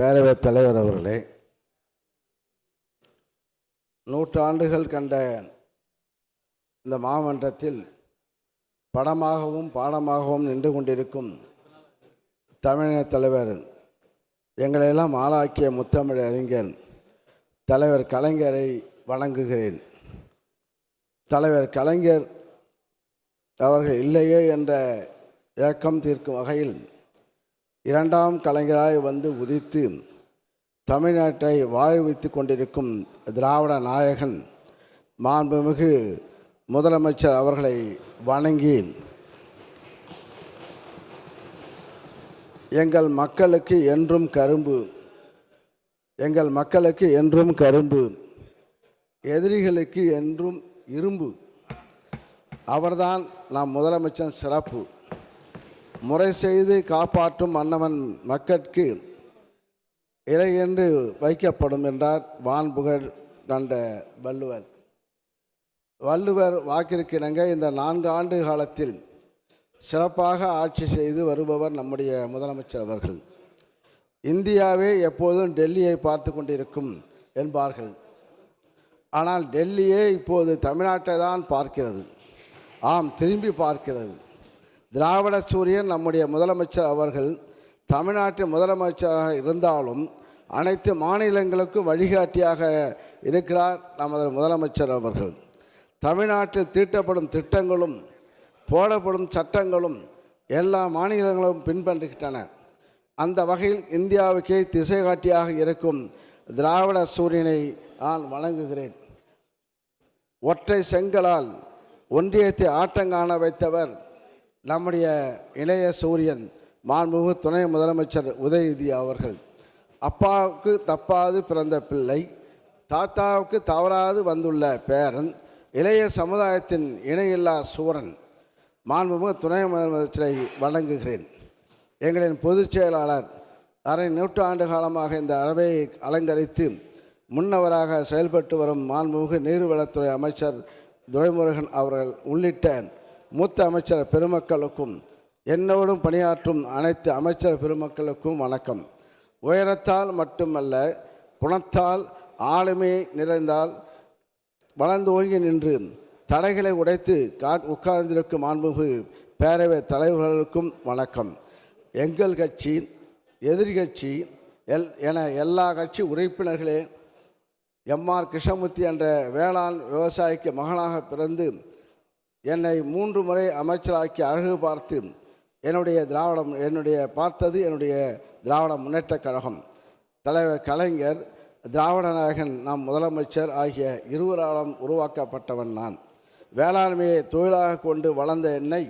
பேரவைத் தலைவர் அவர்களே நூற்றாண்டுகள் கண்ட இந்த மாமன்றத்தில் படமாகவும் பாடமாகவும் நின்று கொண்டிருக்கும் தமிழின தலைவர் எங்களையெல்லாம் ஆளாக்கிய முத்தமிழ் அறிஞர் தலைவர் கலைஞரை வணங்குகிறேன். தலைவர் கலைஞர் அவர்கள் இல்லையே என்ற ஏக்கம் தீர்க்கும் வகையில் இரண்டாம் கலைஞராய் வந்து உதித்து தமிழ்நாட்டை வாழ்வித்து கொண்டிருக்கும் திராவிட நாயகன் மாண்புமிகு முதலமைச்சர் அவர்களை வணங்கி எங்கள் மக்களுக்கு என்றும் கரும்பு எங்கள் மக்களுக்கு என்றும் கரும்பு எதிரிகளுக்கு என்றும் இரும்பு அவர்தான் நம் முதலமைச்சர் சிறப்பு. முறை செய்து காப்பாற்றும் மன்னவன் மக்கட்கு இறை என்று வைக்கப்படும் என்றார் வான்புகழ் கண்ட வள்ளுவர். வள்ளுவர் வாக்கிற்கிணங்க இந்த நான்கு ஆண்டு காலத்தில் சிறப்பாக ஆட்சி செய்து வருபவர் நம்முடைய முதலமைச்சர் அவர்கள். இந்தியாவே எப்போதும் டெல்லியை பார்த்து கொண்டிருக்கும் என்பார்கள். ஆனால் டெல்லியே இப்போது தமிழ்நாட்டை தான் பார்க்கிறது. ஆம் திரும்பி பார்க்கிறது. திராவிட சூரியன் நம்முடைய முதலமைச்சர் அவர்கள் தமிழ்நாட்டின் முதலமைச்சராக இருந்தாலும் அனைத்து மாநிலங்களுக்கும் வழிகாட்டியாக இருக்கிறார் நமது முதலமைச்சர் அவர்கள். தமிழ்நாட்டில் தீட்டப்படும் திட்டங்களும் போடப்படும் சட்டங்களும் எல்லா மாநிலங்களும் பின்பற்றுகின்றன. அந்த வகையில் இந்தியாவுக்கே திசை காட்டியாக இருக்கும் திராவிட சூரியனை நான் வணங்குகிறேன். ஒற்றை செங்கலால் ஒன்றியத்தை ஆட்டங்காண வைத்தவர் நம்முடைய இளைய சூரியன் மாண்புமிகு துணை முதலமைச்சர் உதயநிதி அவர்கள் அப்பாவுக்கு தப்பாது பிறந்த பிள்ளை தாத்தாவுக்கு தவறாது வந்துள்ள பேரன் இளைய சமுதாயத்தின் இணையில்லா சூரன் மாண்புமிகு துணை முதலமைச்சரை வணங்குகிறேன். எங்களின் பொதுச் செயலாளர் அரை நூற்றாண்டு காலமாக இந்த அறவையை அலங்கரித்து முன்னவராக செயல்பட்டு வரும் மாண்புமிகு நீர்வளத்துறை அமைச்சர் துரைமுருகன் அவர்கள் உள்ளிட்ட மூத்த அமைச்சர் பெருமக்களுக்கும் என்னோடும் பணியாற்றும் அனைத்து அமைச்சர் பெருமக்களுக்கும் வணக்கம். உயரத்தால் மட்டுமல்ல குணத்தால் ஆளுமை நிறைந்தால் வளர்ந்து ஓங்கி நின்று தடைகளை உடைத்து கா உட்கார்ந்திருக்கும் மாண்புமிகு பேரவை தலைவர்களுக்கும் வணக்கம். எங்கள் கட்சி எதிரி கட்சி எல் என எல்லா கட்சி உறுப்பினர்களே எம்ஆர் கிருஷ்ணமூர்த்தி என்ற வேளாண் விவசாயிக்கு மகனாக பிறந்து என்னை மூன்று முறை அமைச்சராக்கி அழகு பார்த்து என்னுடைய திராவிடம் என்னுடைய பார்த்தது என்னுடைய திராவிட முன்னேற்ற கழகம். தலைவர் கலைஞர் திராவிட நாயகன் நாம் முதலமைச்சர் ஆகிய இருவராலும் உருவாக்கப்பட்டவன் நான். வேளாண்மையை தொழிலாக கொண்டு வளர்ந்த என்னை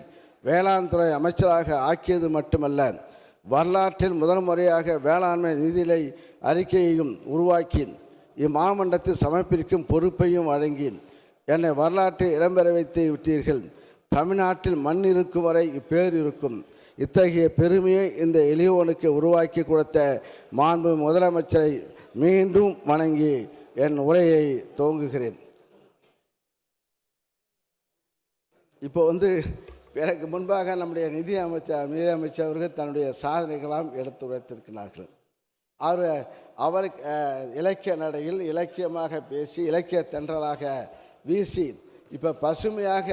வேளாண் துறை அமைச்சராக ஆக்கியது மட்டுமல்ல வரலாற்றில் முதல் முறையாக வேளாண்மை நிதிநிலை அறிக்கையையும் உருவாக்கி இம்மாமண்டத்தில் சமர்ப்பிக்கும் பொறுப்பையும் வழங்கி என்னை வரலாற்றில் இடம்பெற வைத்து விட்டீர்கள். தமிழ்நாட்டில் மண் இருக்கும் வரை இப்பேர் இருக்கும். இத்தகைய பெருமையை இந்த எளியோனுக்கு உருவாக்கி கொடுத்த மாண்பு முதலமைச்சரை மீண்டும் வணங்கி என் உரையை துவங்குகிறேன். இப்போ வந்து எனக்கு முன்பாக நம்முடைய நிதி அமைச்சர் நிதி அமைச்சர் அவர்கள் தன்னுடைய சாதனைகளாம் எடுத்துரைத்திருக்கிறார்கள் அவர் அவர் இலக்கிய நடையில் இலக்கியமாக பேசி இலக்கிய தென்றலாக வீசி இப்போ பசுமையாக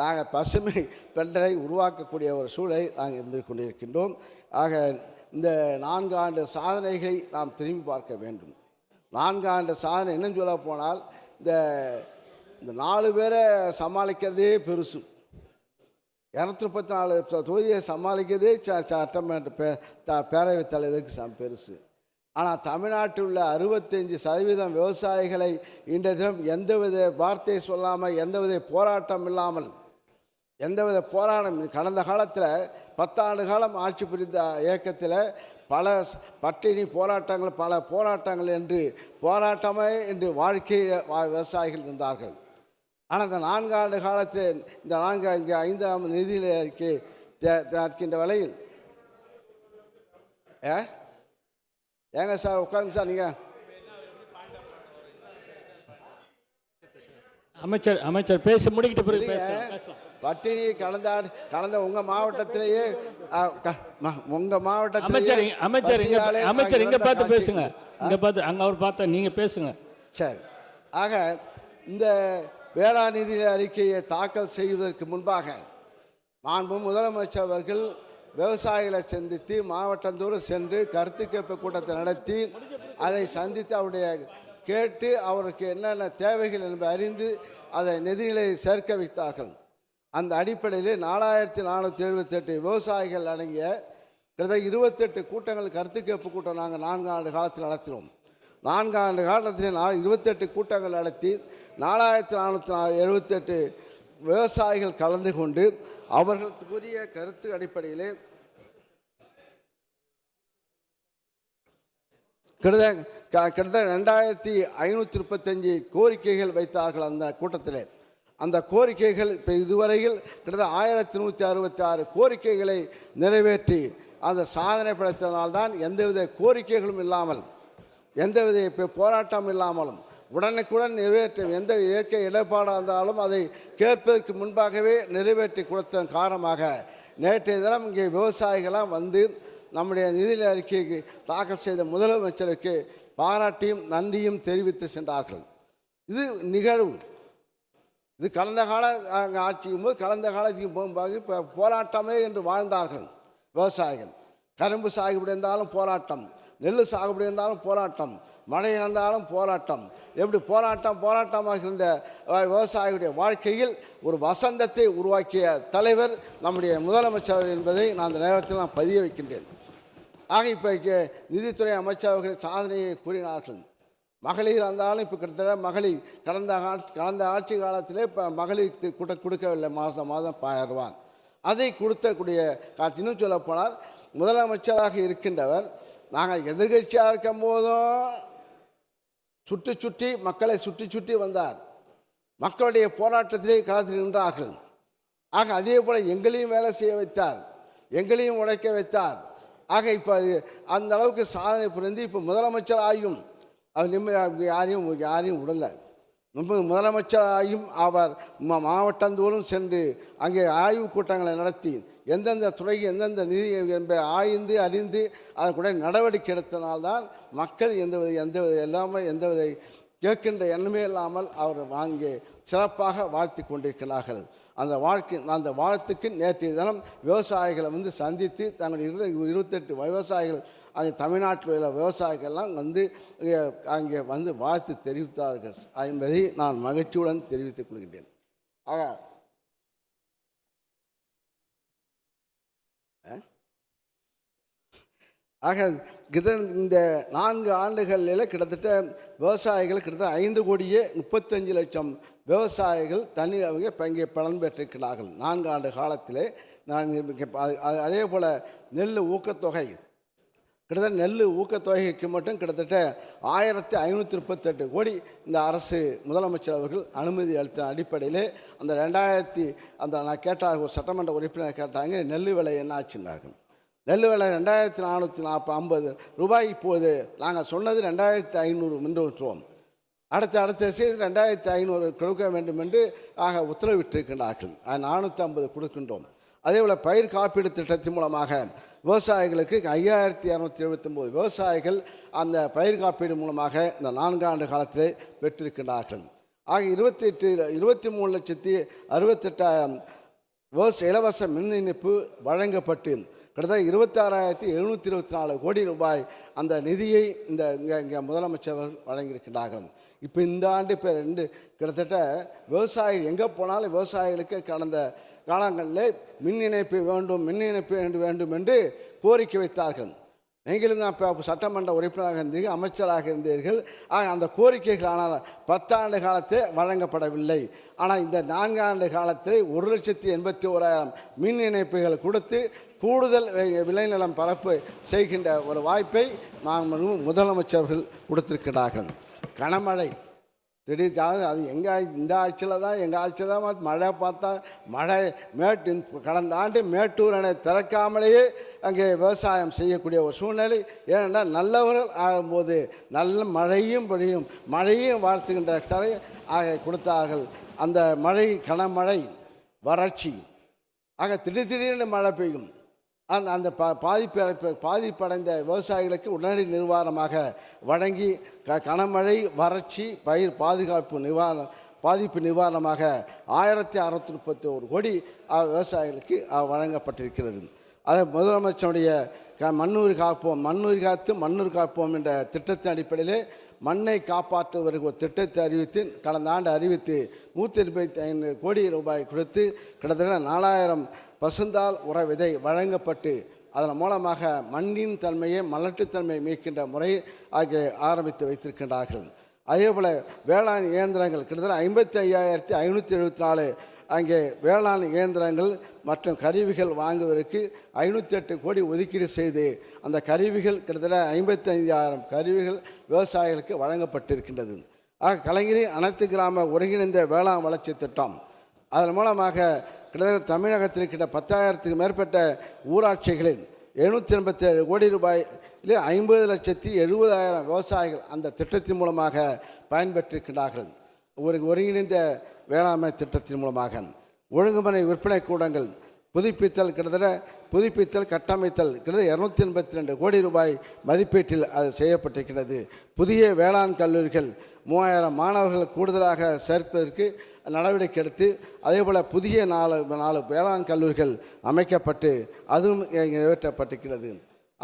நாங்கள் பசுமை பெண்டரை உருவாக்கக்கூடிய ஒரு சூழலை நாங்கள் இருந்து கொண்டிருக்கின்றோம். ஆக இந்த நான்கு ஆண்டு சாதனைகளை நாம் திரும்பி பார்க்க வேண்டும். நான்கு ஆண்டு சாதனை என்னன்னு சொல்ல போனால் இந்த இந்த நாலு பேரை சமாளிக்கிறதே பெருசு. இரநூத்தி முப்பத்தி நாலு தொகுதியை சமாளிக்கிறதே ச சட்டமன்ற பே த பேரவைத் தலைவருக்கு சம் பெருசு. ஆனால் தமிழ்நாட்டில் உள்ள அறுபத்தஞ்சு சதவீதம் விவசாயிகளை இன்றைய தினம் எந்தவித வார்த்தை சொல்லாமல் எந்தவித போராட்டம் இல்லாமல் எந்தவித போராட்டம் கடந்த காலத்தில் பத்தாண்டு காலம் ஆட்சி புரிந்த இயக்கத்தில் பல பட்டினி போராட்டங்கள் பல போராட்டங்கள் என்று போராட்டமே என்று வாழ்க்கை விவசாயிகள் இருந்தார்கள் ஆனால் இந்த நான்காண்டு காலத்தில் இந்த நான்கு இங்கே ஐந்தாம் நிதி அறிக்கை தே- தயாரிக்கின்ற வேளையில் ஏ ஏங்க சார் உட்காருங்க சார் நீங்கள் அமைச்சர் அமைச்சர் பேசி முடிக்கிட்டு பிறகு பேசலாம் பட்டினி கடந்த ஆண்டு- கடந்த உங்க மாவட்டத்திலேயே உங்க மாவட்டத்திலேயே அமைச்சர் அமைச்சர் அமைச்சர் இங்க பார்த்து பேசுங்க. இங்க பார்த்து அங்க அவர் பார்த்தா நீங்க பேசுங்க. சரி. ஆக இந்த வேளாண் நிதி அறிக்கையை தாக்கல் செய்வதற்கு முன்பாக மாண்பு முதலமைச்சர் அவர்கள் விவசாயிகளை சந்தித்து மாவட்டந்தோறும் சென்று கருத்து கேட்பு கூட்டத்தை நடத்தி அதை சந்தித்து அவருடைய கேட்டு அவருக்கு என்னென்ன தேவைகள் என்பதை அறிந்து அதை நிதிகளை சேர்க்க வைத்தார்கள். அந்த அடிப்படையில் நாலாயிரத்தி நானூற்றி எழுபத்தெட்டு விவசாயிகள் அடங்கிய கிட்டத்தட்ட இருபத்தெட்டு கூட்டங்கள் கருத்து கேட்பு கூட்டம் நாங்கள் நான்கு ஆண்டு காலத்தில் நடத்தினோம். நான்கு ஆண்டு காலத்தில் நான் இருபத்தெட்டு கூட்டங்கள் நடத்தி நாலாயிரத்தி நானூற்றி நா எழுபத்தெட்டு விவசாயிகள் கலந்து கொண்டு அவர்களுக்குரிய கருத்து அடிப்படையிலே கிட்டத்தட்ட கிட்டத்தட்ட ரெண்டாயிரத்தி ஐநூற்றி முப்பத்தஞ்சு கோரிக்கைகள் வைத்தார்கள் அந்த கூட்டத்தில். அந்த கோரிக்கைகள் இப்போ இதுவரையில் கிட்டத்தட்ட ஆயிரத்தி நூற்றி அறுபத்தி ஆறு கோரிக்கைகளை நிறைவேற்றி அந்த சாதனை படைத்ததனால்தான் எந்தவித கோரிக்கைகளும் இல்லாமல் எந்தவித இப்போ போராட்டம் இல்லாமலும் உடனுக்குடன் நிறைவேற்றும் எந்த இயற்கை இடர்பாடாக இருந்தாலும் அதை கேட்பதற்கு முன்பாகவே நிறைவேற்றி கொடுத்த காரணமாக நேற்றைய தினம் இங்கே விவசாயிகளாம் வந்து நம்முடைய நிதி அறிக்கைக்கு தாக்கல் செய்த முதலமைச்சருக்கு பாராட்டியும் நன்றியும் தெரிவித்து சென்றார்கள். இது நிகழ்வு இது கடந்த கால அஹ், ஆட்சியும் போது கடந்த காலத்துக்கு போகும்போது இப்போ போராட்டமே என்று வாழ்ந்தார்கள் விவசாயிகள். கரும்பு சாகுபடி இருந்தாலும் போராட்டம் நெல் சாகுபடி இருந்தாலும் போராட்டம் மழை இருந்தாலும் போராட்டம். எப்படி போராட்டம்? போராட்டமாக இருந்த விவசாயிகளுடைய வாழ்க்கையில் ஒரு வசந்தத்தை உருவாக்கிய தலைவர் நம்முடைய முதலமைச்சர் என்பதை நான் அந்த நேரத்தில் நான் பதிய வைக்கின்றேன். ஆக இப்போ நிதித்துறை அமைச்சர் அவர்கள் சாதனையை கூறினார்கள். மகளிர் இருந்தாலும் இப்போ கிட்டத்தட்ட மகளிர் கடந்த ஆட்சி கடந்த ஆட்சி காலத்திலே இப்போ மகளிருக்கு கூட கொடுக்கவில்லை. மாதம் மாதம் ஆயிரம் ரூபாய் அதை கொடுத்தக்கூடிய காட்சி இன்னும் முதலமைச்சராக இருக்கின்றவர் நாங்கள் எதிர்கட்சியாக இருக்கும் போதும் சுற்றி சுற்றி மக்களை சுற்றி சுற்றி வந்தார். மக்களுடைய போராட்டத்திலே கலந்து நின்றார்கள். ஆக அதே போல் எங்களையும் வேலை செய்ய வைத்தார். எங்களையும் உழைக்க வைத்தார். ஆக இப்போ அந்த அளவுக்கு சாதனை புரிந்து இப்போ முதலமைச்சர் ஆகியும் அவர் நிம்மதி யாரையும் யாரையும் விடலை முதலமைச்சராயும் அவர் மாவட்டந்தோறும் சென்று அங்கே ஆய்வு கூட்டங்களை நடத்தி எந்தெந்த துறைக்கு எந்தெந்த நிதி என்பதை ஆய்ந்து அறிந்து அதற்குடைய நடவடிக்கை எடுத்தனால்தான் மக்கள் எந்த எந்த எல்லாமே எந்தவித கேட்கின்ற எண்ணமே இல்லாமல் அவர் வாங்கி சிறப்பாக வாழ்த்தி கொண்டிருக்கிறார்கள். அந்த வாழ்க்கை அந்த வாழ்த்துக்கு நேற்றைய தினம் விவசாயிகளை வந்து சந்தித்து தங்கள் இருபத்தெட்டு விவசாயிகள் அங்கே தமிழ்நாட்டில் உள்ள விவசாயிகள்லாம் வந்து அங்கே வந்து வாழ்த்து தெரிவித்தார்கள். என்பதை நான் மகிழ்ச்சியுடன் தெரிவித்துக் கொள்கின்றேன். ஆக. ஆக கிட்ட இந்த நான்கு ஆண்டுகளில் கிட்டத்தட்ட விவசாயிகள் கிட்டத்தட்ட ஐந்து கோடியே முப்பத்தஞ்சு லட்சம் விவசாயிகள் தனி அவங்க இப்போ இங்கே பலன் பெற்றிருக்கிறார்கள். நான்கு ஆண்டு காலத்திலே நான் அதே போல் நெல் ஊக்கத்தொகை கிட்டத்தட்ட நெல் ஊக்கத்தொகைக்கு மட்டும் கிட்டத்தட்ட ஆயிரத்தி ஐநூற்றி முப்பத்தெட்டு கோடி இந்த அரசு முதலமைச்சர் அவர்கள் அனுமதி அளித்த அடிப்படையிலே அந்த ரெண்டாயிரத்தி அந்த நான் கேட்டார் ஒரு சட்டமன்ற உறுப்பினர் கேட்டாங்க நெல் விலை என்ன ஆச்சுன்னாங்க நெல் விலை ரெண்டாயிரத்தி நானூற்றி நாற்பது ஐம்பது ரூபாய் இப்போது நாங்கள் சொன்னது ரெண்டாயிரத்தி ஐநூறு என்று அடுத்த அடுத்த சீசன் ரெண்டாயிரத்தி ஐநூறு கொடுக்க வேண்டும் என்று ஆக உத்தரவிட்டிருக்கின்றார்கள். நானூற்றி ஐம்பது கொடுக்கின்றோம். அதே போல் பயிர் காப்பீடு திட்டத்தின் மூலமாக விவசாயிகளுக்கு ஐயாயிரத்தி இரநூத்தி எழுபத்தொம்போது விவசாயிகள் அந்த பயிர் காப்பீடு மூலமாக இந்த நான்காண்டு காலத்தில் பெற்றிருக்கின்றார்கள். ஆக இருபத்தி எட்டு இருபத்தி மூணு லட்சத்தி அறுபத்தெட்டாயிரம் விவச இலவச மின் இணைப்பு வழங்கப்பட்டு கிட்டத்தட்ட இருபத்தாறாயிரத்தி எழுநூற்றி இருபத்தி நாலு கோடி ரூபாய் அந்த நிதியை இந்த இங்கே இங்கே முதலமைச்சர் அவர்கள் வழங்கியிருக்கிறார்கள் இப்போ இந்த ஆண்டு இப்போ ரெண்டு கிட்டத்தட்ட விவசாயி எங்கே போனாலும் விவசாயிகளுக்கு கடந்த காலங்களில் மின் இணைப்பு வேண்டும் மின் இணைப்பு வேண்டும் வேண்டும் என்று கோரிக்கை வைத்தார்கள். நீங்களும் அப்போ சட்டமன்ற உறுப்பினராக இருந்தீர்கள் அமைச்சராக இருந்தீர்கள். ஆக அந்த கோரிக்கைகள் ஆனால் பத்தாண்டு காலத்தே வழங்கப்படவில்லை. ஆனால் இந்த நான்காண்டு காலத்தில் ஒரு லட்சத்தி எண்பத்தி ஓராயிரம் மின் இணைப்புகள் கொடுத்து கூடுதல் விளைநிலம் பரப்பு செய்கின்ற ஒரு வாய்ப்பை நாங்கள் முதலமைச்சர்கள் கொடுத்திருக்கிறார்கள். கனமழை திடீர் ஜாதகம் அது எங்கள் இந்த ஆட்சியில் தான் எங்கள் ஆட்சியில் தான் பார்த்து மழை பார்த்தா மழை மேட்டு கடந்த ஆண்டு மேட்டூர் அணை திறக்காமலேயே அங்கே விவசாயம் செய்யக்கூடிய ஒரு சூழ்நிலை. ஏனென்றால் நல்லவர்கள் ஆகும்போது நல்ல மழையும் பொழியும் மழையும் வாழ்த்துகின்ற சரை ஆக கொடுத்தார்கள். அந்த மழை கனமழை வறட்சி ஆக திடீர் திடீர்னு மழை பெய்யும். அந்த அந்த பா பாதிப்பு பாதிப்படைந்த விவசாயிகளுக்கு உடனடி நிவாரணமாக வழங்கி க கனமழை வறட்சி பயிர் பாதுகாப்பு நிவாரணம் பாதிப்பு நிவாரணமாக ஆயிரத்தி அறுநூத்தி முப்பத்தி ஒரு கோடி விவசாயிகளுக்கு வழங்கப்பட்டிருக்கிறது. அது முதலமைச்சருடைய க மண்ணூர் காப்போம் மண்ணூர் காத்து மண்ணூர் காப்போம் என்ற திட்டத்தின் அடிப்படையிலே மண்ணை காப்பாற்றுவதற்கு ஒரு திட்டத்தை அறிவித்து கடந்த ஆண்டு அறிவித்து நூற்றி இருபத்தி ஐந்து கோடி ரூபாய் கொடுத்து கிட்டத்தட்ட நாலாயிரம் பசுந்தால் உர விதை வழங்கப்பட்டு அதன் மூலமாக மண்ணின் தன்மையை மலட்டுத்தன்மையை மீட்கின்ற முறை ஆகிய ஆரம்பித்து வைத்திருக்கின்றார்கள். அதேபோல் வேளாண் இயந்திரங்கள் கிட்டத்தட்ட ஐம்பத்தி ஐயாயிரத்தி ஐநூற்றி எழுபத்தி நாலு அங்கே வேளாண் இயந்திரங்கள் மற்றும் கருவிகள் வாங்குவதற்கு ஐநூற்றி எட்டு கோடி ஒதுக்கீடு செய்து அந்த கருவிகள் கிட்டத்தட்ட ஐம்பத்தி ஐந்தாயிரம் கருவிகள் விவசாயிகளுக்கு வழங்கப்பட்டிருக்கின்றது. ஆக கலைஞரின் அனைத்து கிராம ஒருங்கிணைந்த வேளாண் வளர்ச்சி திட்டம் அதன் மூலமாக கிட்டத்தட்ட தமிழகத்தில் இருக்கின்ற பத்தாயிரத்துக்கு மேற்பட்ட ஊராட்சிகளில் எழுநூற்றி எண்பத்தி ஏழு கோடி ரூபாயில் ஐம்பது லட்சத்தி எழுபதாயிரம் விவசாயிகள் அந்த திட்டத்தின் மூலமாக பயன்பெற்றிருக்கிறார்கள் ஒரு ஒருங்கிணைந்த வேளாண்மை திட்டத்தின் மூலமாக. ஒழுங்குமுறை விற்பனை கூடங்கள் புதுப்பித்தல் கிட்டத்தட்ட புதுப்பித்தல் கட்டமைத்தல் கிட்டத்தட்ட இரநூத்தி எண்பத்தி ரெண்டு கோடி ரூபாய் மதிப்பீட்டில் அது செய்யப்பட்டிருக்கிறது. புதிய வேளாண் கல்லூரிகள் மூவாயிரம் மாணவர்கள் கூடுதலாக சேர்ப்பதற்கு நடவடிக்கை எடுத்து அதேபோல் புதிய நாலு நாலு வேளாண் கல்லூரிகள் அமைக்கப்பட்டு அதுவும் நிறைவேற்றப்பட்டிருக்கிறது.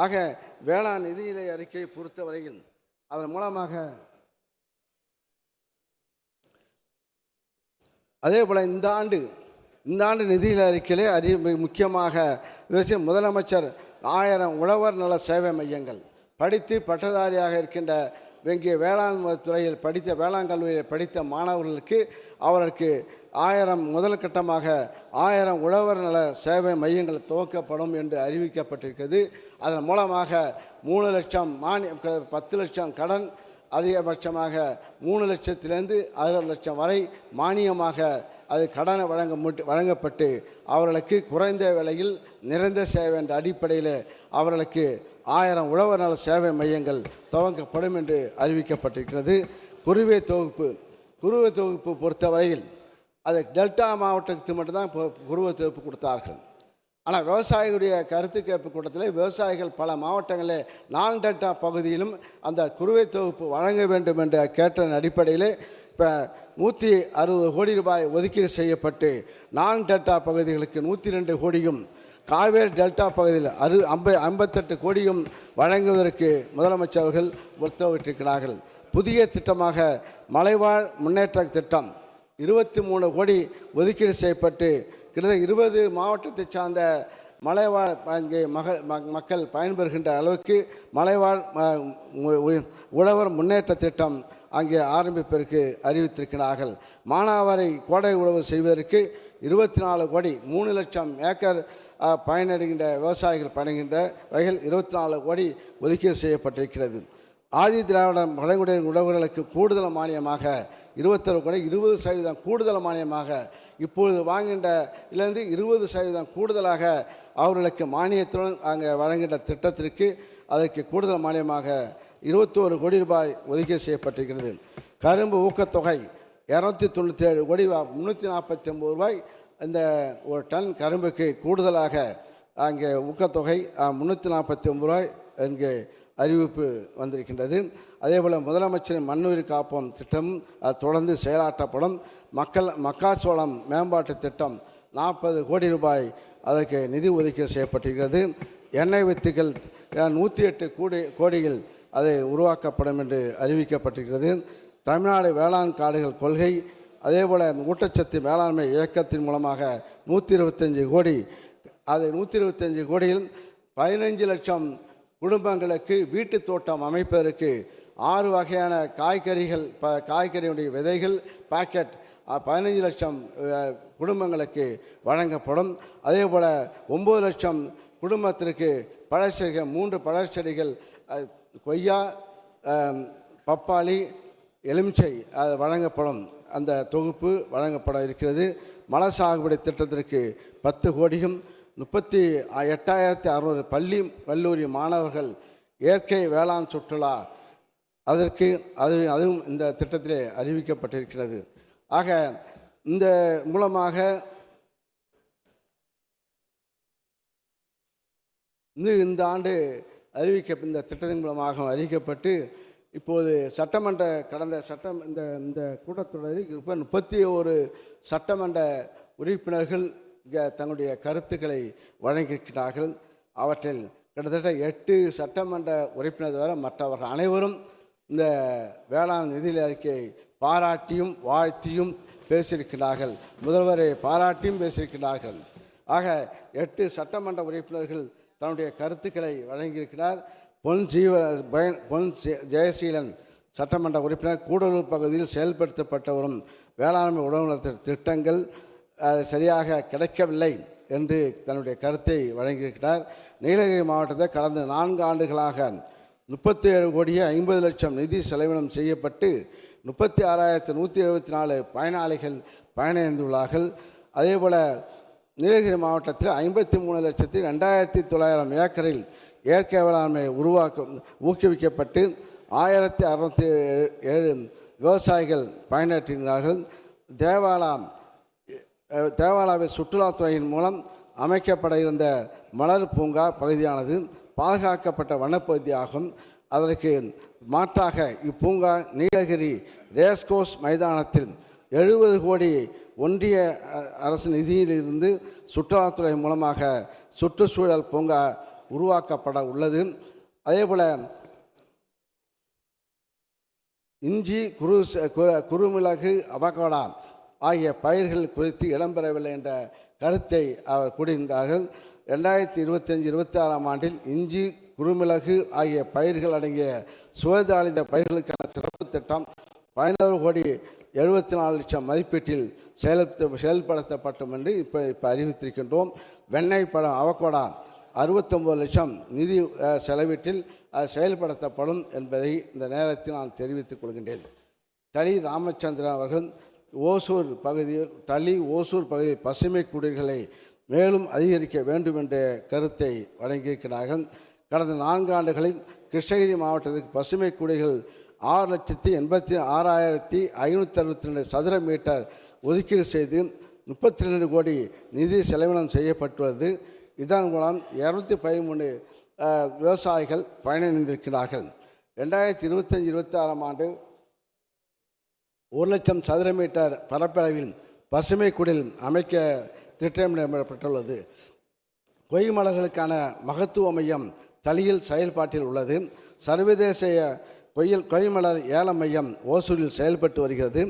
ஆக வேளாண் நிதிநிலை அறிக்கையை பொறுத்தவரையில் அதன் மூலமாக அதே போல் இந்த ஆண்டு இந்த ஆண்டு நிதியில் அறிக்கையிலே அறி முக்கியமாக விவசாயம் முதலமைச்சர் ஆயிரம் உழவர் நல சேவை மையங்கள். படித்து பட்டதாரியாக இருக்கின்ற இங்கே வேளாண் துறையில் படித்த வேளாண் கல்லூரியில் படித்த மாணவர்களுக்கு அவருக்கு ஆயிரம் முதல் கட்டமாக ஆயிரம் உழவர் நல சேவை மையங்கள் துவக்கப்படும் என்று அறிவிக்கப்பட்டிருக்கிறது. அதன் மூலமாக மூணு லட்சம் மானியம் பத்து லட்சம் கடன் அதிகபட்சமாக மூணு லட்சத்திலிருந்து அறுபது லட்சம் வரை மானியமாக அது கடனை வழங்க முட்டு வழங்கப்பட்டு அவர்களுக்கு குறைந்த விலையில் நிறைந்த சேவை என்ற அடிப்படையில் அவர்களுக்கு ஆயிரம் உழவர் நல சேவை மையங்கள் துவங்கப்படும் என்று அறிவிக்கப்பட்டிருக்கிறது. குருவே தொகுப்பு குருவை தொகுப்பு பொறுத்தவரையில் அது டெல்டா மாவட்டத்துக்கு மட்டும்தான் இப்போ குருவை தொகுப்பு கொடுத்தார்கள். ஆனால் விவசாயிகளுடைய கருத்து கேட்பு கூட்டத்தில் விவசாயிகள் பல மாவட்டங்களில் நான் டெல்டா பகுதியிலும் அந்த குறுவை தொகுப்பு வழங்க வேண்டும் என்ற கேட்டதன் அடிப்படையில் இப்போ நூற்றி அறுபது கோடி ரூபாய் ஒதுக்கீடு செய்யப்பட்டு நான் டெல்டா பகுதிகளுக்கு நூற்றி ரெண்டு கோடியும் காவேரி டெல்டா பகுதியில் அறு ஐம்ப ஐம்பத்தெட்டு கோடியும் வழங்குவதற்கு முதலமைச்சர் அவர்கள் உத்தரவிட்டிருக்கிறார்கள். புதிய திட்டமாக மலைவாழ் முன்னேற்ற திட்டம் இருபத்தி மூணு கோடி ஒதுக்கீடு செய்யப்பட்டு கிட்டத்தட்ட இருபது மாவட்டத்தை சார்ந்த மலைவாழ் அங்கே மக மக்கள் பயன்பெறுகின்ற அளவுக்கு மலைவாழ் உழவர் முன்னேற்ற திட்டம் அங்கே ஆரம்பிப்பதற்கு அறிவித்திருக்கிறார்கள். மானாவாரி கோடை உழவு செய்வதற்கு இருபத்தி நாலு கோடி மூணு லட்சம் ஏக்கர் பயனடைகின்ற விவசாயிகள் பயணிகின்ற வகையில் இருபத்தி நாலு கோடி ஒதுக்கீடு செய்யப்பட்டிருக்கிறது. ஆதி திராவிட பழங்குடியின உழவர்களுக்கு கூடுதல் மானியமாக இருபத்தொரு கோடி இருபது சதவீதம் கூடுதல் மானியமாக இப்பொழுது வாங்கின்ற இதிலிருந்து இருபது சதவீதம் கூடுதலாக அவர்களுக்கு மானியத்துடன் அங்கே வழங்குகின்ற திட்டத்திற்கு அதற்கு கூடுதல் மானியமாக இருபத்தோரு கோடி ரூபாய் ஒதுக்கீடு செய்யப்பட்டிருக்கிறது. கரும்பு ஊக்கத்தொகை இரநூத்தி தொண்ணூற்றி ஏழு கோடி ரூபாய் முந்நூற்றி நாற்பத்தி ஒம்பது ரூபாய். இந்த ஒரு டன் கரும்புக்கு கூடுதலாக அங்கே ஊக்கத்தொகை முந்நூற்றி நாற்பத்தி ஒம்பது ரூபாய் இங்கே அறிவிப்பு வந்திருக்கின்றது. அதேபோல் முதலமைச்சரின் மண்ணுயிர் காப்போம் திட்டம் அது தொடர்ந்து செயலாற்றப்படும். மக்கள் மக்காச்சோளம் மேம்பாட்டு திட்டம் நாற்பது கோடி ரூபாய் அதற்கு நிதி ஒதுக்கீடு செய்யப்பட்டிருக்கிறது. எண்ணெய் வித்துக்கள் நூற்றி எட்டு கோடி கோடியில் அதை உருவாக்கப்படும் என்று அறிவிக்கப்பட்டிருக்கிறது. தமிழ்நாடு வேளாண் காடுகள் கொள்கை அதேபோல் ஊட்டச்சத்து மேலாண்மை இயக்கத்தின் மூலமாக நூற்றி இருபத்தஞ்சி கோடி அதை நூற்றி இருபத்தஞ்சி கோடியில் பதினைஞ்சு லட்சம் குடும்பங்களுக்கு வீட்டு தோட்டம் அமைப்பதற்கு ஆறு வகையான காய்கறிகள் ப காய்கறியுடைய விதைகள் பாக்கெட் பதினைஞ்சு லட்சம் குடும்பங்களுக்கு வழங்கப்படும். அதே போல் ஒம்பது லட்சம் குடும்பத்திற்கு பழச்செடிகள் மூன்று பழச்செடிகள் கொய்யா பப்பாளி எலுமிச்சை வழங்கப்படும். அந்த தொகுப்பு வழங்கப்பட இருக்கிறது. மலை சாகுபடி திட்டத்திற்கு பத்து கோடியும் முப்பத்தி எட்டாயிரத்தி அறுநூறு பள்ளி கல்லூரி மாணவர்கள் இயற்கை வேளாண் சுற்றுலா அதற்கு அது அதுவும் இந்த திட்டத்திலே அறிவிக்கப்பட்டிருக்கிறது. ஆக இந்த மூலமாக இந்த இந்த ஆண்டு அறிவிக்க இந்த திட்டத்தின் மூலமாக அறிவிக்கப்பட்டு இப்போது சட்டமன்ற கடந்த சட்டம் இந்த இந்த கூட்டத்தொடரில் இப்போ முப்பத்தி ஒரு சட்டமன்ற உறுப்பினர்கள் இங்கே தங்களுடைய கருத்துக்களை வழங்கியிருக்கிறார்கள். அவற்றில் கிட்டத்தட்ட எட்டு சட்டமன்ற உறுப்பினர் தவிர மற்றவர்கள் அனைவரும் இந்த வேளாண் நிதி அறிக்கையை பாராட்டியும் வாழ்த்தியும் பேசியிருக்கிறார்கள். முதல்வரை பாராட்டியும் பேசியிருக்கிறார்கள். ஆக எட்டு சட்டமன்ற உறுப்பினர்கள் தன்னுடைய கருத்துக்களை வழங்கியிருக்கிறார். பொன் ஜீவ பயன் பொன் ஜெயசீலன் சட்டமன்ற உறுப்பினர் கூடலூர் பகுதியில் செயல்படுத்தப்பட்ட வரும் வேளாண்மை உணவு திட்டங்கள் சரியாக கிடைக்கவில்லை என்று தன்னுடைய கருத்தை வழங்கியிருக்கிறார். நீலகிரி மாவட்டத்தில் கடந்த நான்கு ஆண்டுகளாக முப்பத்தி ஏழு கோடியே ஐம்பது லட்சம் நிதி செலவினம் செய்யப்பட்டு முப்பத்தி ஆறாயிரத்தி நூற்றி எழுபத்தி நாலு பயனாளிகள் பயனடைந்துள்ளார்கள். அதேபோல் நீலகிரி மாவட்டத்தில் ஐம்பத்தி மூணு லட்சத்தி ரெண்டாயிரத்தி தொள்ளாயிரம் ஏக்கரில் இயற்கை வேளாண்மை உருவாக்க ஊக்குவிக்கப்பட்டு ஆயிரத்தி அறுநூத்தி ஏழு விவசாயிகள் பயனற்றினார்கள். தேவாலா அஹ், தேவாலாவில் சுற்றுலாத்துறையின் மூலம் அமைக்கப்பட இருந்த மலர் பூங்கா பகுதியானது பாதுகாக்கப்பட்ட வனப்பகுதியாகும். அதற்கு மாற்றாக இப்பூங்கா நீலகிரி ரேஸ்கோஸ் மைதானத்தில் எழுபது கோடி ஒன்றிய அ- அரசு நிதியிலிருந்து சுற்றுலாத்துறை மூலமாக சுற்றுச்சூழல் பூங்கா உருவாக்கப்பட உள்ளது. அதேபோல் இஞ்சி குரு குறுமிளகு அவகோடா ஆகிய பயிர்கள் குறித்து இடம்பெறவில்லை என்ற கருத்தை அவர் கூறுகின்றார்கள். ரெண்டாயிரத்தி இருபத்தஞ்சி இருபத்தி ஆறாம் ஆண்டில் இஞ்சி குறுமிளகு ஆகிய பயிர்கள் அடங்கிய சுயதாளித பயிர்களுக்கான சிறப்பு திட்டம் பதினோரு கோடி எழுபத்தி நாலு லட்சம் மதிப்பீட்டில் செயல்படுத்த செயல்படுத்தப்பட்டோம் என்று இப்போ இப்போ அறிவித்திருக்கின்றோம். வெண்ணெய் பழம் அவகோடா அறுபத்தொம்பது லட்சம் நிதி செலவீட்டில் அது செயல்படுத்தப்படும் என்பதை இந்த நேரத்தில் நான் தெரிவித்துக் கொள்கின்றேன். தளி ராமச்சந்திரன் அவர்கள் ஓசூர் பகுதியில் தளி ஓசூர் பகுதி பசுமை குடிகளை மேலும் அதிகரிக்க வேண்டும் என்ற கருத்தை வழங்கியிருக்கிறார்கள். கடந்த நான்கு ஆண்டுகளில் கிருஷ்ணகிரி மாவட்டத்துக்கு பசுமை குடிகள் ஆறு லட்சத்தி எண்பத்தி ஆறாயிரத்தி ஐநூற்றி அறுபத்தி ரெண்டு சதுர மீட்டர் ஒதுக்கீடு செய்து முப்பத்தி ரெண்டு கோடி நிதி செலவினம் செய்யப்பட்டுள்ளது. இதன் மூலம் இரநூத்தி பதிமூணு அஹ், விவசாயிகள் பயனடைந்திருக்கிறார்கள். ரெண்டாயிரத்தி இருபத்தஞ்சி இருபத்தி ஆறாம் ஆண்டு ஒரு லட்சம் சதுர மீட்டர் பரப்பளவில் பசுமை குடில் அமைக்க திட்டமிடப்பட்டுள்ளது கொய்மலர்களுக்கான மகத்துவ மையம் தலியில் செயல்பாட்டில் உள்ளது. சர்வதேச கொய்யல் கொய்மலர் ஏல மையம் ஓசூரில் செயல்பட்டு வருகிறது.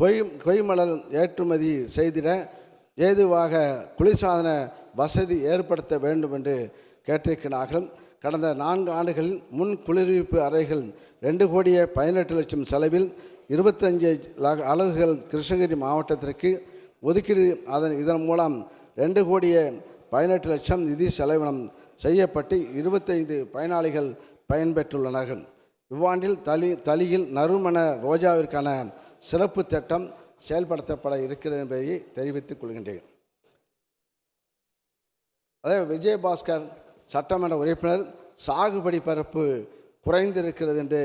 கொய் கொய்மலர் ஏற்றுமதி செய்திட ஏதுவாக குளிர்சாதன வசதி ஏற்படுத்த வேண்டும் என்று கேட்டிருக்கிறார்கள். கடந்த நான்கு ஆண்டுகளில் முன் குளிர்விப்பு அறைகள் ரெண்டு கோடியே பதினெட்டு லட்சம் செலவில் இருபத்தஞ்சு அலகுகள் கிருஷ்ணகிரி மாவட்டத்திற்கு ஒதுக்கீடு அதன் இதன் மூலம் ரெண்டு கோடியே பதினெட்டு லட்சம் நிதி செலவினம் செய்யப்பட்டு இருபத்தைந்து பயனாளிகள் பயன்பெற்றுள்ளனர். இவ்வாண்டில் தளி தளியில் நறுமண ரோஜாவிற்கான சிறப்பு திட்டம் செயல்படுத்தப்பட இருக்கிறது என்பதை தெரிவித்துக் கொள்கின்றேன். அதே விஜயபாஸ்கர் சட்டமன்ற உறுப்பினர் சாகுபடி பரப்பு குறைந்திருக்கிறது என்று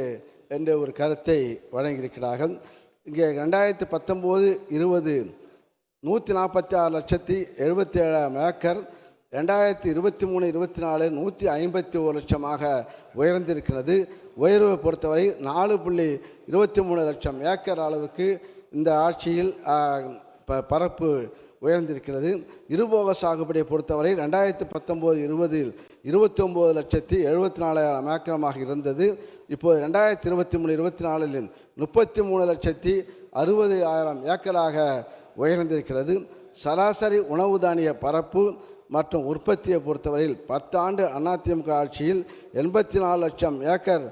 என்ற ஒரு கருத்தை வழங்கியிருக்கிறார்கள். இங்கே ரெண்டாயிரத்தி பத்தொம்போது இருபது நூற்றி நாற்பத்தி ஆறு லட்சத்தி எழுபத்தி ஏழாயிரம் ஏக்கர் ரெண்டாயிரத்தி இருபத்தி மூணு இருபத்தி நாலு நூற்றி ஐம்பத்தி ஒரு லட்சமாக உயர்ந்திருக்கிறது. உயர்வை பொறுத்தவரை நாலு புள்ளி இருபத்தி மூணு லட்சம் ஏக்கர் அளவுக்கு இந்த ஆட்சியில் ப- பரப்பு உயர்ந்திருக்கிறது. இருபோக சாகுபடியை பொறுத்தவரை ரெண்டாயிரத்தி பத்தொம்போது இருபதில் இருபத்தி ஒம்பது லட்சத்தி எழுபத்தி நாலாயிரம் ஏக்கரமாக இருந்தது. இப்போது ரெண்டாயிரத்தி இருபத்தி மூணு இருபத்தி நாலில் முப்பத்தி மூணு லட்சத்தி அறுபது ஆயிரம் ஏக்கராக உயர்ந்திருக்கிறது. சராசரி உணவு தானிய பரப்பு மற்றும் உற்பத்தியை பொறுத்தவரையில் பத்தாண்டு அதிமுக ஆட்சியில் எண்பத்தி நாலு லட்சம் ஏக்கர்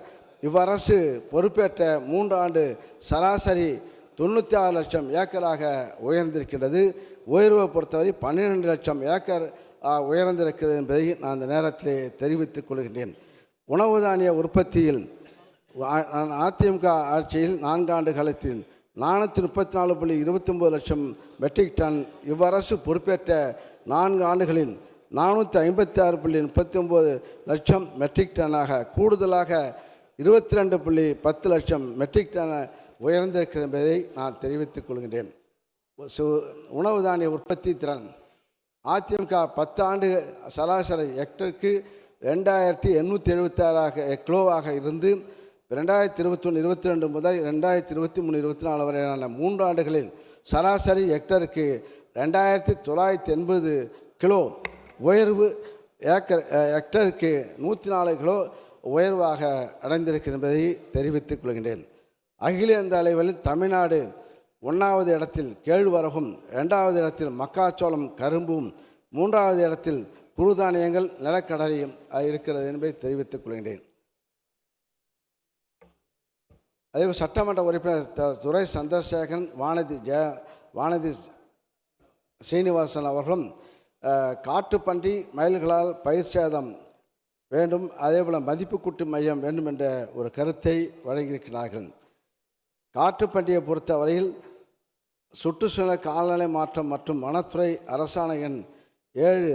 இவ்வரசு பொறுப்பேற்ற மூன்றாண்டு சராசரி தொண்ணூற்றி ஆறு லட்சம் ஏக்கராக உயர்ந்திருக்கிறது உயர்வை பொறுத்தவரை பன்னிரெண்டு லட்சம் ஏக்கர் உயர்ந்திருக்கிறது என்பதை நான் இந்த நேரத்தில் தெரிவித்துக் கொள்கின்றேன். உணவு தானிய உற்பத்தியில் அதிமுக ஆட்சியில் நான்காண்டு காலத்தில் நானூற்றி முப்பத்தி நாலு புள்ளி இருபத்தொம்போது லட்சம் மெட்ரிக் டன் இவ்வரசு பொறுப்பேற்ற நான்கு ஆண்டுகளில் நானூற்றி ஐம்பத்தி ஆறு புள்ளி முப்பத்தி ஒம்பது லட்சம் மெட்ரிக் டன்னாக கூடுதலாக இருபத்தி ரெண்டு புள்ளி பத்து லட்சம் மெட்ரிக் டன் உயர்ந்திருக்கிறது என்பதை நான் தெரிவித்துக் கொள்கின்றேன். சு- உணவு தானிய உற்பத்தி திறன். அதிமுக பத்து ஆண்டு சராசரி ஹெக்டருக்கு ரெண்டாயிரத்தி எண்ணூற்றி எழுபத்தாறாக கிலோவாக இருந்து ரெண்டாயிரத்தி இருபத்தொன்று இருபத்தி ரெண்டு முதல் ரெண்டாயிரத்தி இருபத்தி மூணு இருபத்தி நாலு வரையிலான மூன்று ஆண்டுகளில் சராசரி ஹெக்டருக்கு ரெண்டாயிரத்தி தொள்ளாயிரத்தி எண்பது கிலோ உயர்வு ஏக்கர் ஹெக்டருக்கு நூற்றி நாலு கிலோ உயர்வாக அடைந்திருக்கின்றதை தெரிவித்துக் கொள்கின்றேன். அகில இந்த அளவில் தமிழ்நாடு ஒன்றாவது இடத்தில் கேழ்வரகும் இரண்டாவது இடத்தில் மக்காச்சோளம் கரும்பும் மூன்றாவது இடத்தில் குருதானியங்கள் நிலக்கடலையும் இருக்கிறது என்பதை தெரிவித்துக் கொள்கின்றேன். அதே சட்டமன்ற உறுப்பினர் துறை துரை சந்திரசேகரன் வானதி ஜெய வானதி சீனிவாசன் அவர்களும் காட்டுப்பன்றி மயில்களால் பயிர் சேதம் வேண்டும் அதேபோல் மதிப்பு கூட்டு மையம் வேண்டும் என்ற ஒரு கருத்தை வழங்கியிருக்கிறார்கள். காட்டுப்பன்றியை பொறுத்தவரையில் சுற்றுச்சூழல் காலநிலை மாற்றம் மற்றும் வனத்துறை அரசாணை எண் ஏழு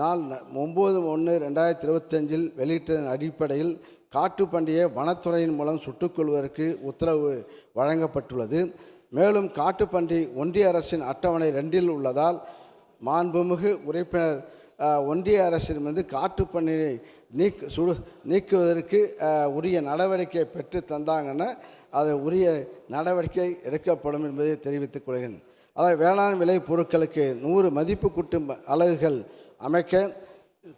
நாள் ஒம்பது ஒன்று ரெண்டாயிரத்தி இருபத்தஞ்சில் வெளியிட்டதன் அடிப்படையில் காட்டுப்பண்டியை வனத்துறையின் மூலம் சுட்டுக்கொள்வதற்கு உத்தரவு வழங்கப்பட்டுள்ளது. மேலும் காட்டுப்பன்றி ஒன்றிய அரசின் அட்டவணை ரெண்டில் உள்ளதால் மாண்புமிகு உறுப்பினர் ஒன்றிய அரசின் மீது காட்டுப்பன்றியை நீக் சுடு நீக்குவதற்கு உரிய நடவடிக்கை பெற்று தந்தாங்கன்னா அது உரிய நடவடிக்கை எடுக்கப்படும் என்பதை தெரிவித்துக் கொள்கிறேன். அதாவது வேளாண் விளை பொருட்களுக்கு நூறு மதிப்பு கூட்டும் அலகுகள் அமைக்க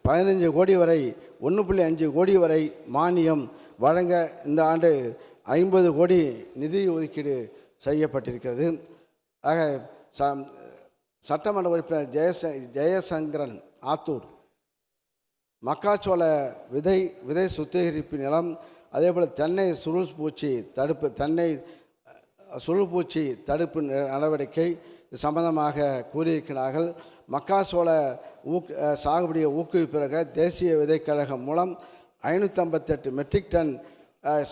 பதினஞ்சு கோடி வரை ஒன்று புள்ளி அஞ்சு கோடி வரை மானியம் வழங்க இந்த ஆண்டு ஐம்பது கோடி நிதி ஒதுக்கீடு செய்யப்பட்டிருக்கிறது. ஆக ச சட்டமன்ற உறுப்பினர் ஜெயச ஜெயசங்கரன் ஆத்தூர் மக்காச்சோள விதை விதை சுத்திகரிப்பு நிலம் அதேபோல் தென்னை சுருள் பூச்சி தடுப்பு தென்னை சுருள் பூச்சி தடுப்பு நடவடிக்கை சம்பந்தமாக கூறியிருக்கிறார்கள். மக்காச்சோள ஊக் சாகுபடியை ஊக்குவிப்பிறக தேசிய விதைக்கழகம் மூலம் ஐநூற்றம்பத்தெட்டு மெட்ரிக் டன்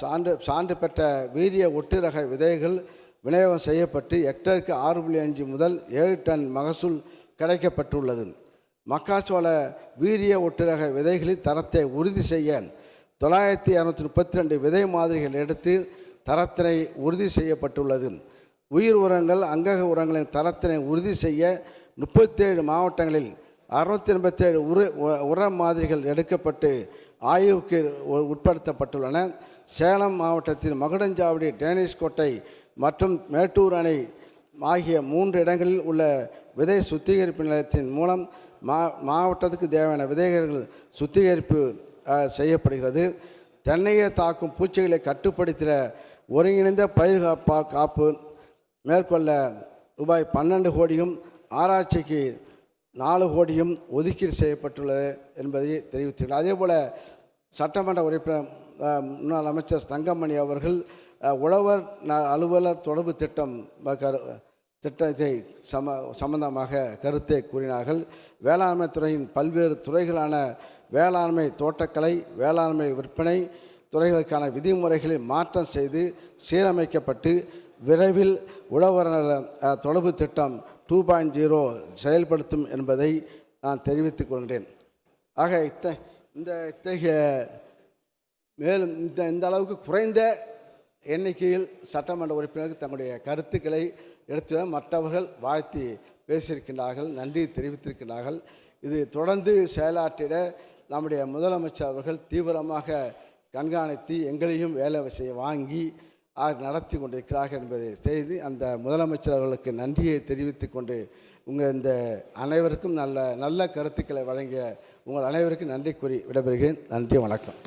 சான்று சான்று பெற்ற வீரிய ஒட்டுரக விதைகள் விநியோகம் செய்யப்பட்டு ஹெக்டருக்கு ஆறு புள்ளி அஞ்சு முதல் ஏழு டன் மகசூல் கிடைக்கப்பட்டுள்ளது. மக்காச்சோள வீரிய ஒட்டுரக விதைகளின் தரத்தை உறுதி செய்ய தொள்ளாயிரத்தி இரநூத்தி முப்பத்தி ரெண்டு விதை மாதிரிகள் எடுத்து தரத்தினை உறுதி செய்யப்பட்டுள்ளது. உயிர் உரங்கள் அங்கக உரங்களின் தரத்தினை உறுதி செய்ய முப்பத்தேழு மாவட்டங்களில் அறுநூத்தி எண்பத்தேழு உர உ- உர மாதிரிகள் எடுக்கப்பட்டு ஆய்வுக்கு உ- உட்படுத்தப்பட்டுள்ளன. சேலம் மாவட்டத்தின் மகுடஞ்சாவடி டேனிஷ் கோட்டை மற்றும் மேட்டூர் அணை ஆகிய மூன்று இடங்களில் உள்ள விதை சுத்திகரிப்பு நிலையத்தின் மூலம் மா மாவட்டத்துக்கு தேவையான விதைகள் சுத்திகரிப்பு செய்யப்படுகிறது. தென்னையை தாக்கும் பூச்சிகளை கட்டுப்படுத்திட ஒருங்கிணைந்த பயிர் காப்பா காப்பு மேற்கொள்ள ரூபாய் பன்னெண்டு கோடியும் ஆராய்ச்சிக்கு நாலு கோடியும் ஒதுக்கீடு செய்யப்பட்டுள்ளது என்பதை தெரிவித்துள்ளார் அதே போல் சட்டமன்ற உறுப்பினர் முன்னாள் அமைச்சர் தங்கமணி அவர்கள் உழவர் அலுவலர் தொடர்பு திட்டம் கரு- திட்டத்தை சம சம்பந்தமாக கருத்தை கூறினார்கள். வேளாண்மை துறையின் பல்வேறு துறைகளான வேளாண்மை தோட்டக்கலை வேளாண்மை விற்பனை துறைகளுக்கான விதிமுறைகளில் மாற்றம் செய்து சீரமைக்கப்பட்டு விரைவில் உழவர் நல தொடர்பு திட்டம் டூ பாயிண்ட் ஜீரோ செயல்படுத்தும் என்பதை நான் தெரிவித்துக் கொள்கிறேன். ஆக இத்த இந்த இத்தகைய மேலும் இந்த இந்த அளவுக்கு குறைந்த எண்ணிக்கையில் சட்டமன்ற உறுப்பினர்கள் தங்களுடைய கருத்துக்களை எடுத்து மற்றவர்கள் வாழ்த்தி பேசியிருக்கின்றார்கள் நன்றி தெரிவித்திருக்கிறார்கள் இது தொடர்ந்து செயலாற்றிட நம்முடைய முதலமைச்சர் அவர்கள் தீவிரமாக கண்காணித்து எங்களையும் வேலை செய்ய வாங்கி ஆ- நடத்தி கொண்டிருக்கிறார்கள் என்பதை செய்து அந்த முதலமைச்சர் அவர்களுக்கு நன்றியை தெரிவித்து கொண்டு உங்கள் இந்த அனைவருக்கும் நல்ல நல்ல கருத்துக்களை வழங்கிய உங்கள் அனைவருக்கும் நன்றி கூறி விடைபெறுகிறேன். நன்றி வணக்கம்.